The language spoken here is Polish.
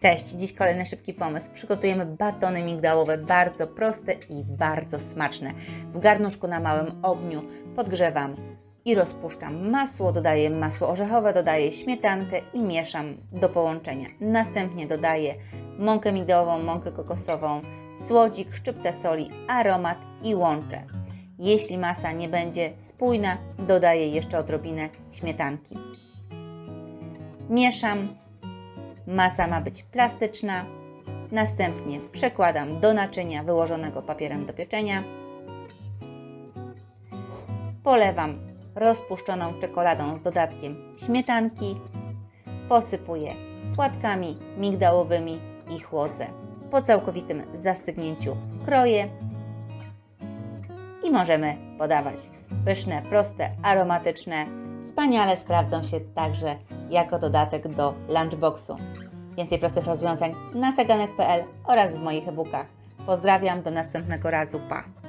Cześć, dziś kolejny szybki pomysł. Przygotujemy batony migdałowe, bardzo proste i bardzo smaczne. W garnuszku na małym ogniu podgrzewam i rozpuszczam masło, dodaję masło orzechowe, dodaję śmietankę i mieszam do połączenia. Następnie dodaję mąkę migdałową, mąkę kokosową, słodzik, szczyptę soli, aromat i łączę. Jeśli masa nie będzie spójna, dodaję jeszcze odrobinę śmietanki. Mieszam. Masa ma być plastyczna. Następnie przekładam do naczynia wyłożonego papierem do pieczenia. Polewam rozpuszczoną czekoladą z dodatkiem śmietanki. Posypuję płatkami migdałowymi i chłodzę. Po całkowitym zastygnięciu kroję i możemy podawać. Pyszne, proste, aromatyczne. Wspaniale sprawdzą się także jako dodatek do lunchboxu. Więcej prostych rozwiązań na saganek.pl oraz w moich e-bookach. Pozdrawiam, do następnego razu, pa!